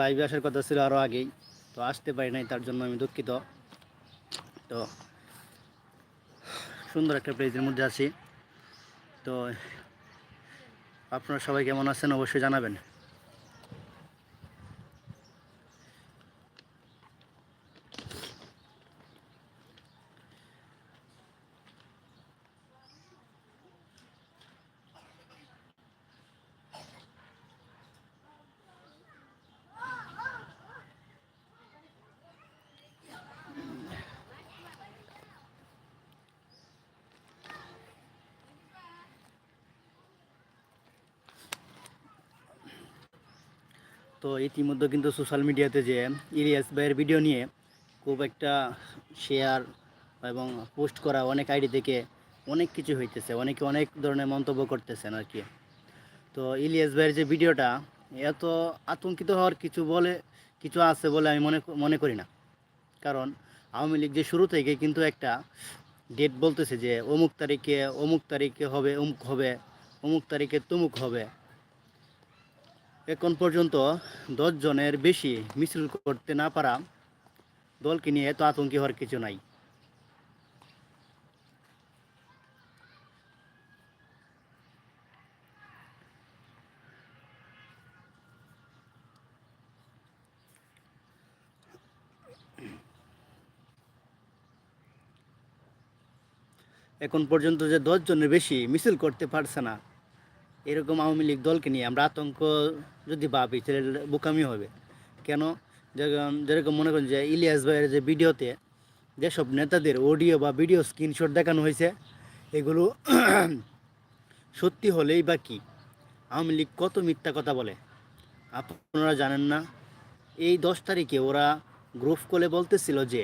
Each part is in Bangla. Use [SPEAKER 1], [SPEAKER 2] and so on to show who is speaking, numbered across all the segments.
[SPEAKER 1] লাইভে আসার কথা ছিল আরও আগেই, তো আসতে পারি নাই, তার জন্য আমি দুঃখিত। তো সুন্দর একটা প্লেসের মধ্যে আছি। তো আপনারা সবাই কেমন আছেন অবশ্যই জানাবেন। তো ইতিমধ্যে কিন্তু সোশ্যাল মিডিয়াতে যে ইলিয়াস ভাইয়ের ভিডিও নিয়ে খুব একটা শেয়ার এবং পোস্ট করা অনেক আইডি থেকে অনেক কিছু হইতেছে, অনেকে অনেক ধরনের মন্তব্য করতেছেন আর কি। তো ইলিয়াস ভাইয়ের যে ভিডিওটা এত আতঙ্কিত হওয়ার কিছু বলে, কিছু আছে বলে আমি মনে মনে করি না। কারণ আওয়ামী লীগ যে শুরু থেকে কিন্তু একটা ডেট বলতেছে যে অমুক তারিখে অমুক তারিখে হবে, অমুক হবে, অমুক তারিখে তমুক হবে। এখন পর্যন্ত দশ জনের বেশি মিছিল করতে না পারা দলকে নিয়ে এত আতঙ্কি হওয়ার কিছু নাই। এখন পর্যন্ত যে দশ জনের বেশি মিছিল করতে পারছে না এরকম আওয়ামী লীগ দলকে নিয়ে আমরা আতঙ্ক যদি ভাবি, তাহলে বোকামি হবে। কেন? যেরকম যেরকম মনে করেন যে ইলিয়াস ভাইয়ের যে ভিডিওতে যেসব নেতাদের অডিও বা ভিডিও স্ক্রিনশট দেখানো হয়েছে, এগুলো সত্যি হলেই বা কী? আওয়ামী লীগ কত মিথ্যা কথা বলে? আপনারা জানেন না? এই দশ তারিখে ওরা গ্রুপ কলে বলতেছিল যে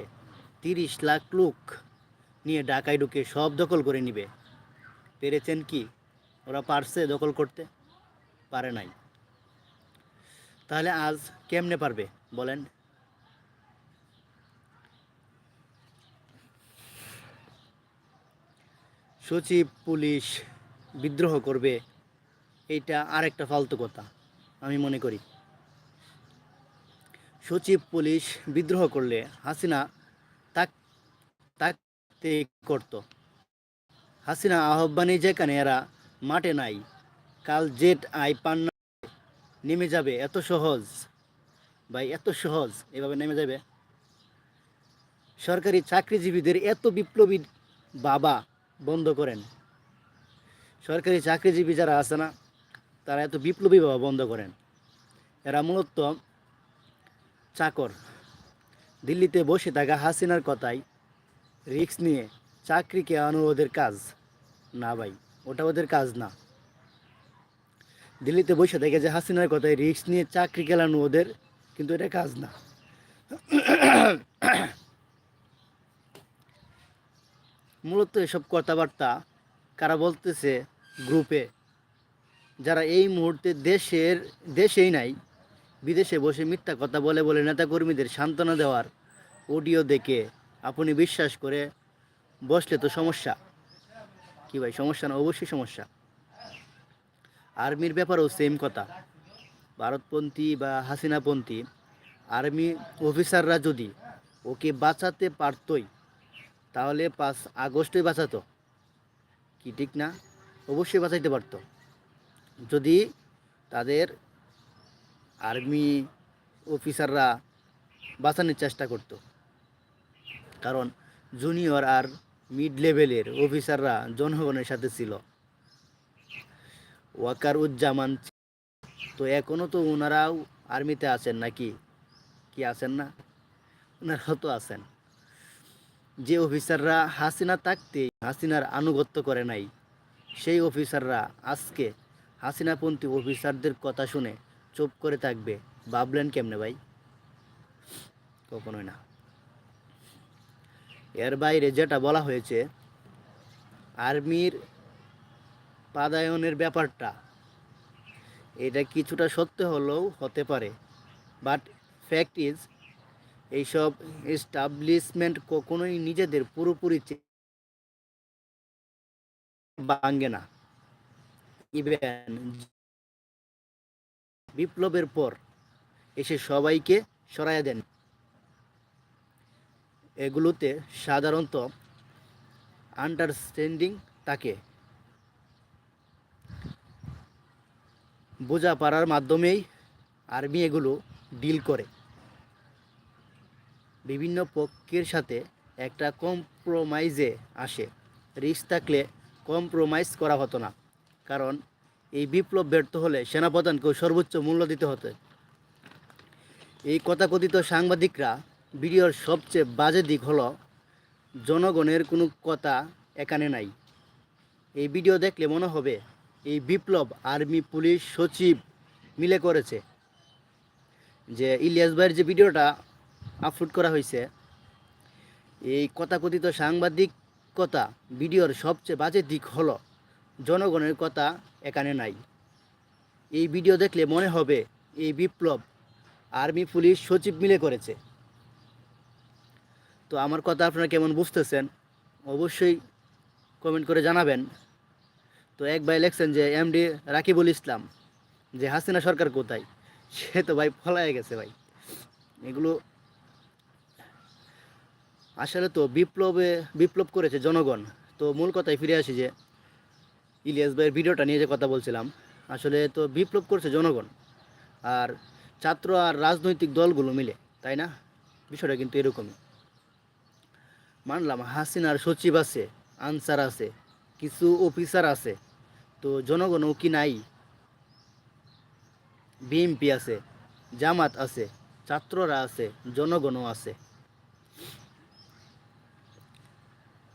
[SPEAKER 1] তিরিশ লাখ লোক নিয়ে ঢাকায় ঢুকে সব দখল করে নিবে। পেরেছেন কি? ওরা পারছে দখল করতে পারে নাই তাহলে আজ কেমনে পারবে বলেন সচিব পুলিশ বিদ্রোহ করবে এইটা আরেকটা ফালতু কথা আমি মনে করি সচিব পুলিশ বিদ্রোহ করলে হাসিনা তাক তাকতে করত হাসিনা আহ্বানে যেখানে এরা মাঠে নাই। কাল জেট আই পান্না নেমে যাবে, এত সহজ। ভাই, এত সহজ। এভাবে নেমে যাবে। সরকারি চাকরিজীবীদের এত বিপ্লবী বাবা বন্ধ করেন। সরকারি চাকরিজীবী যারা আছে না, তারা এত বিপ্লবী বাবা বন্ধ করেন। এরা মূলত চাকর। দিল্লিতে বসে থাকা হাসিনার কথাই রিস্ক নিয়ে চাকরিকে ওদের কাজ। না ভাই। ওটা ওদের কাজ না। দিল্লিতে বসে থেকে যে হাসিনার কথায় রিস্ক নিয়ে চাকরি গেলানো ওদের, কিন্তু এটা কাজ না। মূলত এসব কথাবার্তা কারা বলতেছে গ্রুপে যারা এই মুহূর্তে দেশের, দেশেই নাই, বিদেশে বসে মিথ্যা কথা বলে বলে নেতাকর্মীদের সান্ত্বনা দেওয়ার অডিও দেখে আপনি বিশ্বাস করে বসলে তো সমস্যা। কি ভাই? সমস্যা না? অবশ্যই সমস্যা। আর্মির ব্যাপারেও সেম কথা। ভারতপন্থী বা হাসিনাপন্থী, আর্মি অফিসাররা যদি ওকে বাঁচাতে পারতই, তাহলে পাঁচ আগস্টই বাঁচাতো। কি ঠিক না? অবশ্যই বাঁচাইতে পারতো। যদি তাদের আর্মি অফিসাররা বাঁচানোর চেষ্টা করত। কারণ জুনিয়র আর মিড লেভেলের অফিসাররা জনগণের সাথে ছিল। ওয়াকার উজ্জামান তো এখনও তো ওনারাও আর্মিতে আছেন নাকি? কি আছেন না? ওনারাও তো আছেন। যে অফিসাররা হাসিনা থাকতে হাসিনার আনুগত্য করে নাই, সেই অফিসাররা আজকে হাসিনাপন্থী অফিসারদের কথা শুনে চুপ করে থাকবে। ভাবলেন কেমনে ভাই? কখনোই না। এর বাইরে যেটা বলা হয়েছে, আর্মির পাদায়নের ব্যাপারটা, এটা কিছুটা সত্য হলেও হতে পারে। বাট ফ্যাক্ট ইজ এইসব এস্টাবলিশমেন্ট কখনোই নিজেদের পুরোপুরি ভাঙ্গে না। ইভেন বিপ্লবের পর এসে সবাইকে সরাইয়া দেন। এগুলোতে সাধারণত আন্ডারস্ট্যান্ডিং থাকে। বোঝাপড়ার মাধ্যমেই আর্মি এগুলো ডিল করে। বিভিন্ন পক্ষের সাথে একটা কম্প্রোমাইজে আসে। রিস্ক থাকলে কম্প্রোমাইজ করা হতো না। কারণ এই বিপ্লব ব্যর্থ হলে সেনাপ্রধানকেও সর্বোচ্চ মূল্য দিতে হতো। এই কথাকথিত সাংবাদিকরা ভিডিওর সবচেয়ে বাজে দিক হলো, জনগণের কোনো কথা এখানে নাই। এই ভিডিও দেখলে মনে হবে, এই বিপ্লব আর্মি, পুলিশ, সচিব মিলে করেছে। যে ইলিয়াস ভাইয়ের যে ভিডিওটা আপলোড করা হয়েছে, এই কথাকথিত সাংবাদিকতা ভিডিওর সবচেয়ে বাজে দিক হলো, জনগণের কথা এখানে নাই। এই ভিডিও দেখলে মনে হবে, এই বিপ্লব আর্মি, পুলিশ, সচিব মিলে করেছে। তো আমার কথা আপনারা কেমন বুঝতেছেন, অবশ্যই কমেন্ট করে জানাবেন। তো এক ভাই লেখছেন যে এমডি রাকিবুল ইসলাম, যে হাসিনা সরকার কোথায়? সে তো ভাই ফলায় গেছে ভাই। এগুলো আসলে তো বিপ্লবে, বিপ্লব করেছে জনগণ। তো মূল কথায় ফিরে আসি যে, ইলিয়াস ভাইয়ের ভিডিওটা নিয়ে যে কথা বলছিলাম, আসলে তো বিপ্লব করছে জনগণ। আর ছাত্র আর রাজনৈতিক দলগুলো মিলে, তাই না? বিষয়টা কিন্তু এরকমই। মানলাম, হাসিনার সচিব আছে, আনসার আছে, কিছু অফিসার আছে, তো জনগণও কি নাই? বিএমপি আছে, জামাত আছে, ছাত্ররা আছে, জনগণও আছে।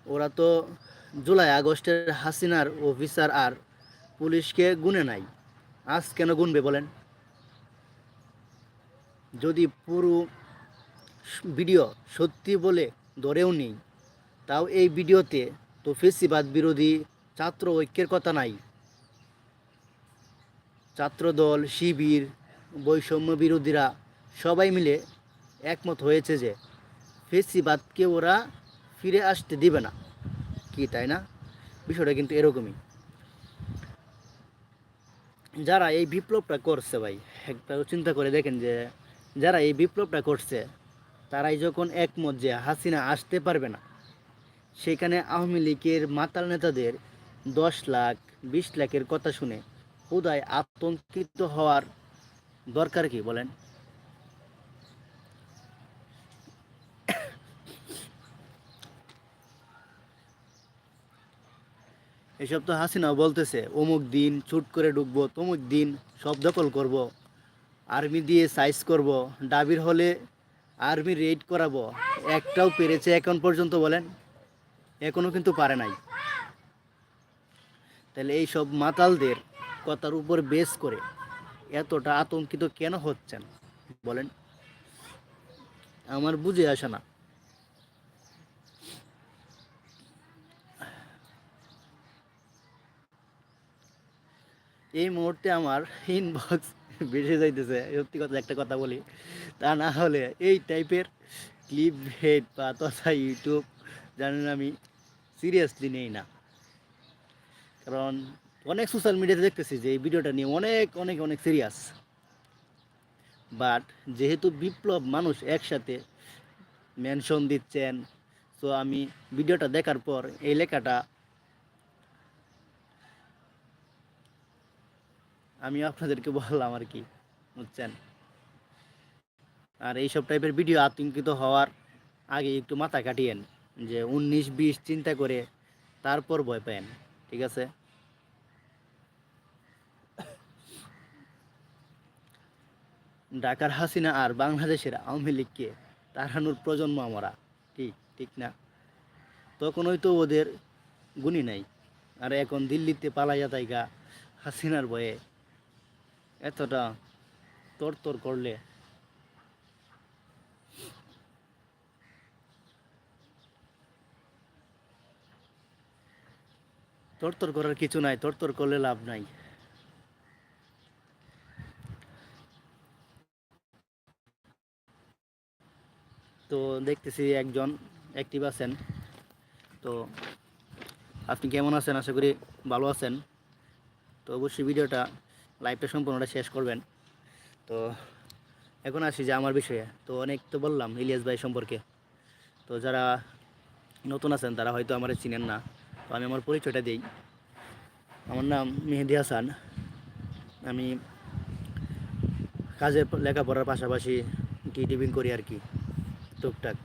[SPEAKER 1] ওরা তো জুলাই আগস্টের হাসিনার অফিসার আর পুলিশকে গুনে নাই। আজ কেন গুনবে বলেন? যদি পুরো ভিডিও সত্যি বলে ধরেও নেই। তাও এই ভিডিওতে তো ফেসিবাদ বিরোধী ছাত্র ঐক্যের কথা নাই। ছাত্রদল, শিবির, বৈষম্য বিরোধীরা সবাই মিলে একমত হয়েছে যে ফেসিবাদকে ওরা ফিরে আসতে দিবে না। কি তাই না? বিষয়টা কিন্তু এরকমই। যারা এই বিপ্লবটা করছে ভাই, একটা চিন্তা করে দেখেন যে যারা এই বিপ্লবটা করছে তারাই যখন একমত যে হাসিনা আসতে পারবে না, সেখানে আওয়ামী লীগের মাতাল নেতাদের দশ লাখ, বিশ লাখের কথা শুনে হুদায় আতঙ্কিত হওয়ার দরকার কি বলেন? এসব তো হাসিনা বলতেছে, অমুক দিন ছুট করে ঢুকবো, তমুক দিন সব দখল করব, আর্মি দিয়ে সাইজ করব, ডাবির হলে আর্মি রেড করাবো। একটাও পেরেছে এখন পর্যন্ত বলেন। এখনও কিন্তু পারে নাই। তাহলে এই সব মাতালদের কথার উপর বেস করে এতটা আতঙ্কিত কেন হচ্ছেন? বলেন। আমার বুঝে আসে না। এই মুহূর্তে আমার ইনবক্স বেড়ে যাইতেছে, সত্যি কথা একটা কথা বলি। তা না হলে এই টাইপের ক্লিপ হেড বা তথা ইউটিউব জানেন আমি সিরিয়াসলি নেই না। কারণ অনেক সোশ্যাল মিডিয়াতে দেখতেছি যে এই ভিডিওটা নিয়ে অনেক অনেক অনেক সিরিয়াস বাট যেহেতু বিপ্লব মানুষ একসাথে মেনশন দিচ্ছেন, তো আমি ভিডিওটা দেখার পর এই লেখাটা আমি আপনাদেরকে বললাম আর কি, বুঝছেন? আর এইসব টাইপের ভিডিও আতঙ্কিত হওয়ার আগে একটু মাথা কাটিয়েন, যে উনিশ বিশ চিন্তা করে তারপর ভয় পেন ঠিক আছে? ঢাকার হাসিনা আর বাংলাদেশের আওয়ামী লীগকে তাড়ানোর প্রজন্ম আমরা ঠিক ঠিক না? তখনই তো ওদের গুণী নাই। আর এখন দিল্লিতে পালাইয়া তাইগা হাসিনার ভয়ে এতটা তরতর করলে। তোর তরতর করার কিছু নাই, তরতর করলে লাভ নাই। তো দেখতেছি একজন অ্যাক্টিভ আছেন। তো আপনি কেমন আছেন? আশা করি ভালো আছেন। তো অবশ্যই ভিডিওটা লাইভটা সম্পূর্ণটা শেষ করবেন। তো এখন আসি যে আমার বিষয়ে। তো অনেক তো বললাম ইলিয়াস ভাই সম্পর্কে। তো যারা নতুন আছেন, তারা হয়তো আমার চিনেন না। তো আমি আমার পরিচয়টা দিই। আমার নাম মেহেদি হাসান। আমি কাজের লেখাপড়ার পাশাপাশি টিভিং করি আর কি, টুকটাক।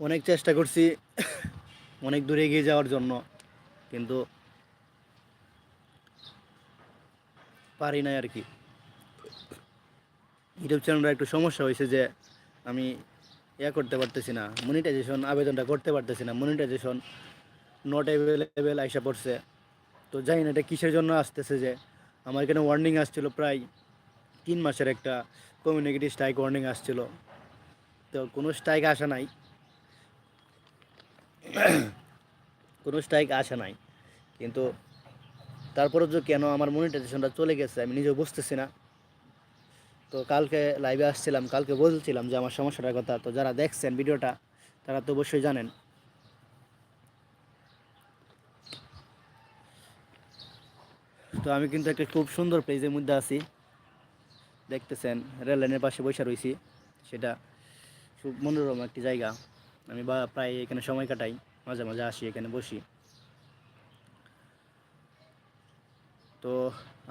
[SPEAKER 1] অনেক চেষ্টা করছি অনেক দূরে এগিয়ে যাওয়ার জন্য, কিন্তু পারি নাই আর কি। ইউটিউব চ্যানেলটা একটু সমস্যা হয়েছে যে আমি ইয়া করতে পারতেছি না মনিটাইজেশন আবেদনটা করতে পারতেছি না মনিটাইজেশন নট অ্যাভেলেবেল আইসা পড়ছে। তো জানি না এটা কিসের জন্য আসতেছে যে, আমার এখানে ওয়ার্নিং আসছিল প্রায় তিন মাসের একটা কমিউনিকেটিভ স্ট্রাইক ওয়ার্নিং আসছিল। তো কোনো স্ট্রাইক আসা নাই। কোনো স্ট্রাইক আসা নাই। কিন্তু তারপরে যে কেন আমার মনিটাইজেশনটা চলে গেছে, আমি নিজেও বুঝতেছি না। তো কালকে লাইভে আসছিলাম, কালকে বলছিলাম যে আমার সমস্যাটার কথা। তো যারা দেখছেন ভিডিওটা, তারা তো অবশ্যই জানেন। তো আমি কিন্তু একটা খুব সুন্দর প্লেসের মধ্যে আছি। দেখতেছেন রেল লাইনের পাশে বসে রয়েছি। সেটা খুব মনোরম একটি জায়গা। আমি বা প্রায় এখানে সময় কাটাই, মাঝে মাঝে আসি, এখানে বসি। তো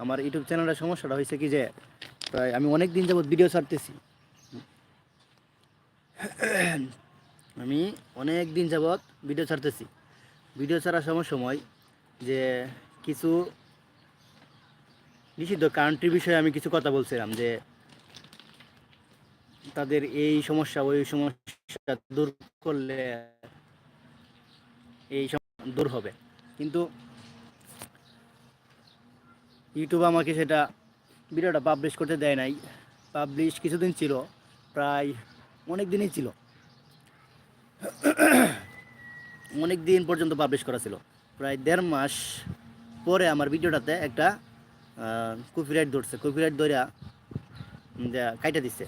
[SPEAKER 1] আমার ইউটিউব চ্যানেলের সমস্যাটা হয়েছে কি যে, প্রায় আমি অনেক দিন যাবত ভিডিও ছাড়তেছি। আমি অনেক দিন যাবৎ ভিডিও ছাড়তেছি। ভিডিও ছাড়ার সময় সময় যে কিছু নিষিদ্ধ কান্ট্রির বিষয়ে আমি কিছু কথা বলছিলাম যে, তাদের এই সমস্যা, ওই সমস্যা দূর করলে এই সম- দূর হবে। কিন্তু ইউটিউব আমাকে সেটা ভিডিওটা পাবলিশ করতে দেয় নাই। পাবলিশ কিছুদিন ছিল, প্রায় অনেক দিনই ছিল। অনেক দিন পর্যন্ত পাবলিশ করা ছিল। প্রায় দেড় মাস পরে আমার ভিডিওটাতে একটা কপিরাইট ধরছে। কপিরাইট ধরিয়া কাইটা দিচ্ছে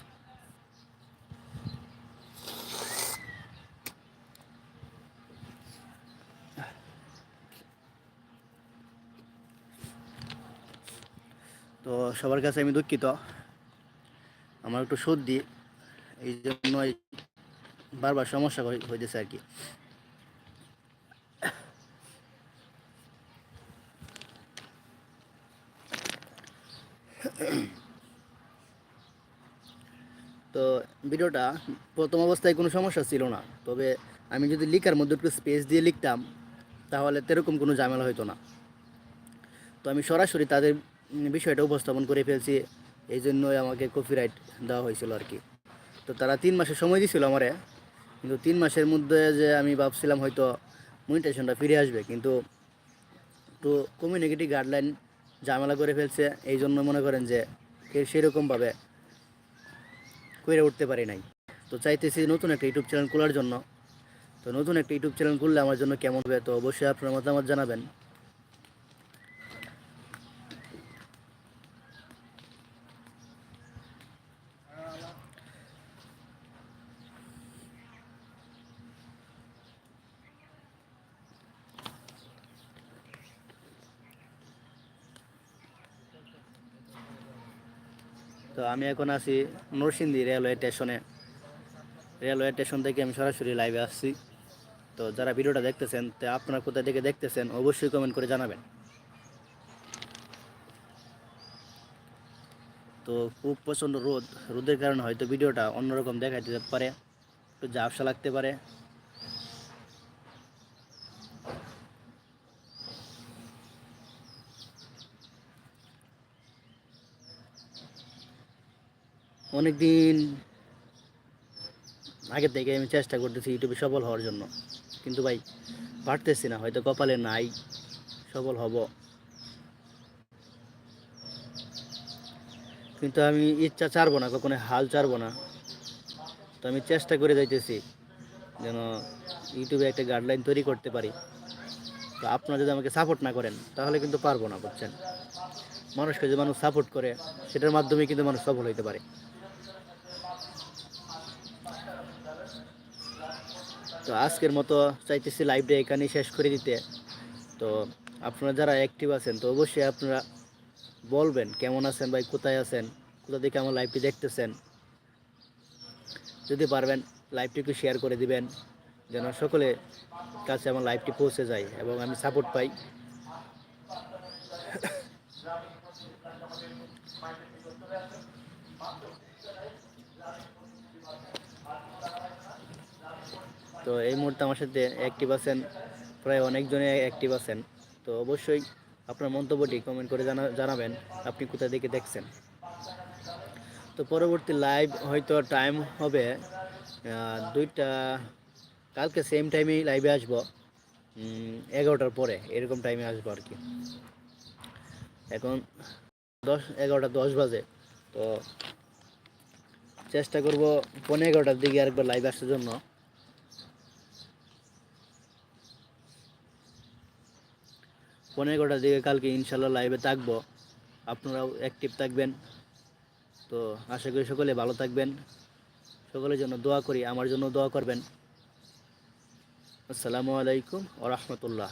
[SPEAKER 1] তো সবার কাছে আমি দুঃখিত। আমার একটু সর্দি এই জন্যই বারবার সমস্যা হইতেছে আর কি। তো ভিডিওটা প্রথম অবস্থায় কোনো সমস্যা ছিল না, তবে আমি যদি লিখার মধ্যে একটু স্পেস দিয়ে লিখতাম, তাহলে তেরকম কোনো ঝামেলা হতো না। তো আমি সরাসরি তাদের বিষয়টা উপস্থাপন করে ফেলছি। এই জন্যই আমাকে কপিরাইট দেওয়া হয়েছিল আর কি। তো তারা তিন মাসের সময় দিয়েছিল আমারে। কিন্তু তিন মাসের মধ্যে যে আমি ভাবছিলাম হয়তো মনিটাইজেশনটা ফিরে আসবে। কিন্তু তো কমিউনিকেটিভ গাইডলাইন ঝামেলা করে ফেলছে। এই জন্য মনে করেন যে সেরকমভাবে করে উঠতে পারি নাই। তো চাইতেছি নতুন একটা ইউটিউব চ্যানেল খোলার জন্য। তো নতুন একটা ইউটিউব চ্যানেল খুললে আমার জন্য কেমন হবে, তো অবশ্যই আপনার মতামত জানাবেন। আমি এখন আছি নরসিংদী রেলওয়ে স্টেশনে। রেলওয়ে স্টেশন থেকে আমি সরাসরি লাইভে আসছি। তো যারা ভিডিওটা দেখতেছেন, তো আপনারা কোথা থেকে দেখতেছেন, অবশ্যই কমেন্ট করে জানাবেন। তো খুব প্রচণ্ড রোদ। রোদের কারণে হয়তো ভিডিওটা অন্যরকম দেখাইতে পারে, একটু ঝাপসা লাগতে পারে। অনেক দিন আগে থেকে আমি চেষ্টা করতেছি ইউটিউবে সফল হওয়ার জন্য। কিন্তু ভাই, পারতেছি না, হয়তো কপালে নাই, সফল হব। কিন্তু আমি ইচ্ছা ছাড়বো না কখনো হাল ছাড়বো না। তো আমি চেষ্টা করে যাইতেছি, যেন ইউটিউবে একটা গাইডলাইন তৈরি করতে পারি। তো আপনারা যদি আমাকে সাপোর্ট না করেন, তাহলে কিন্তু পারব না, বুঝছেন? মানুষকে যে মানুষ সাপোর্ট করে, সেটার মাধ্যমে কিন্তু মানুষ সফল হইতে পারে। আজকের মতো চাইতেছি লাইভটা এখানেই শেষ করে দিতে। তো আপনারা যারা অ্যাক্টিভ আছেন, তো অবশ্যই আপনারা বলবেন কেমন আছেন ভাই, কোথায় আছেন, কোথা থেকে আমার লাইভটি দেখতেছেন। যদি পারবেন লাইভটি একটু শেয়ার করে দিবেন, যেন সকলে কাছে আমার লাইভটি পৌঁছে যায় এবং আমি সাপোর্ট পাই। তো এই মুহূর্তে আমার সাথে অ্যাক্টিভ আছেন প্রায় অনেকজনে অ্যাক্টিভ আছেন। তো অবশ্যই আপনার মন্তব্যটি কমেন্ট করে জানা জানাবেন, আপনি কোথা থেকে দেখছেন। তো পরবর্তী লাইভ হয়তো টাইম হবে দুইটা কালকে সেম টাইমেই লাইভে আসব। এগারোটার পরে এরকম টাইমে আসব আর কি এখন দশ এগারোটা দশ বাজে। তো চেষ্টা করব পনেরো এগারোটার দিকে আরেকবার লাইভ আসার জন্য। পনেরো এগারোটার দিকে কালকে ইনশাল্লাহ লাইভে থাকব। আপনারাও অ্যাক্টিভ থাকবেন। তো আশা করি সকলে ভালো থাকবেন। সকলের জন্য দোয়া করি, আমার জন্য দোয়া করবেন। আসসালামু আলাইকুম ও রহমতুল্লাহ।